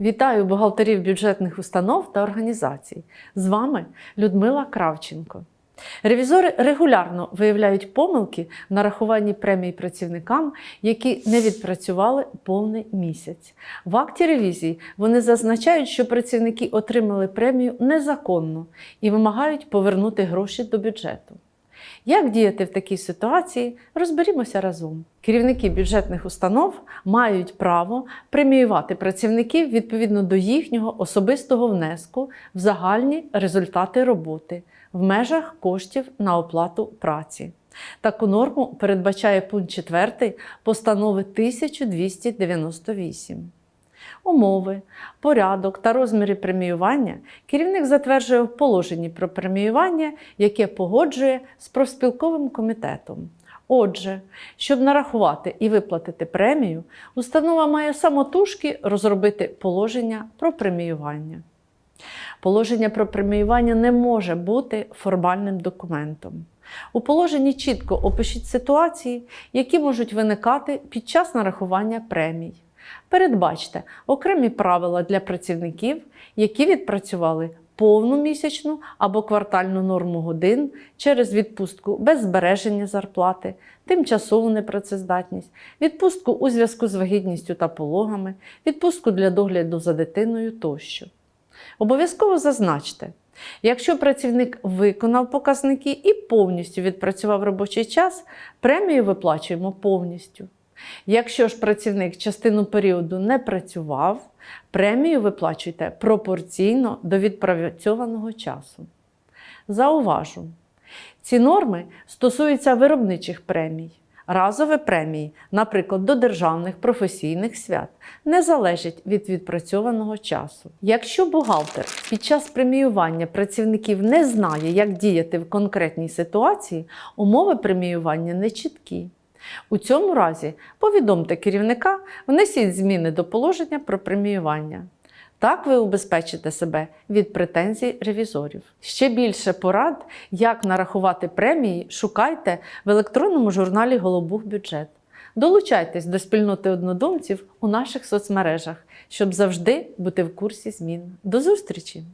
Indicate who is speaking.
Speaker 1: Вітаю бухгалтерів бюджетних установ та організацій. З вами Людмила Кравченко. Ревізори регулярно виявляють помилки в нарахуванні премій працівникам, які не відпрацювали повний місяць. В акті ревізії вони зазначають, що працівники отримали премію незаконно і вимагають повернути гроші до бюджету. Як діяти в такій ситуації, розберімося разом. Керівники бюджетних установ мають право преміювати працівників відповідно до їхнього особистого внеску в загальні результати роботи в межах коштів на оплату праці. Таку норму передбачає пункт 4 постанови 1298. Умови, порядок та розміри преміювання керівник затверджує в положенні про преміювання, яке погоджує з профспілковим комітетом. Отже, щоб нарахувати і виплатити премію, установа має самотужки розробити положення про преміювання. Положення про преміювання не може бути формальним документом. У положенні чітко опишіть ситуації, які можуть виникати під час нарахування премій. Передбачте окремі правила для працівників, які відпрацювали повну місячну або квартальну норму годин через відпустку без збереження зарплати, тимчасову непрацездатність, відпустку у зв'язку з вагітністю та пологами, відпустку для догляду за дитиною тощо. Обов'язково зазначте, якщо працівник виконав показники і повністю відпрацював робочий час, премію виплачуємо повністю. Якщо ж працівник частину періоду не працював, премію виплачуйте пропорційно до відпрацьованого часу. Зауважу, ці норми стосуються виробничих премій. Разові премії, наприклад, до державних професійних свят, не залежать від відпрацьованого часу. Якщо бухгалтер під час преміювання працівників не знає, як діяти в конкретній ситуації, умови преміювання не чіткі. У цьому разі повідомте керівника, внесіть зміни до положення про преміювання. Так ви убезпечите себе від претензій ревізорів. Ще більше порад, як нарахувати премії, шукайте в електронному журналі Голобух бюджет. Долучайтесь до спільноти однодумців у наших соцмережах, щоб завжди бути в курсі змін. До зустрічі!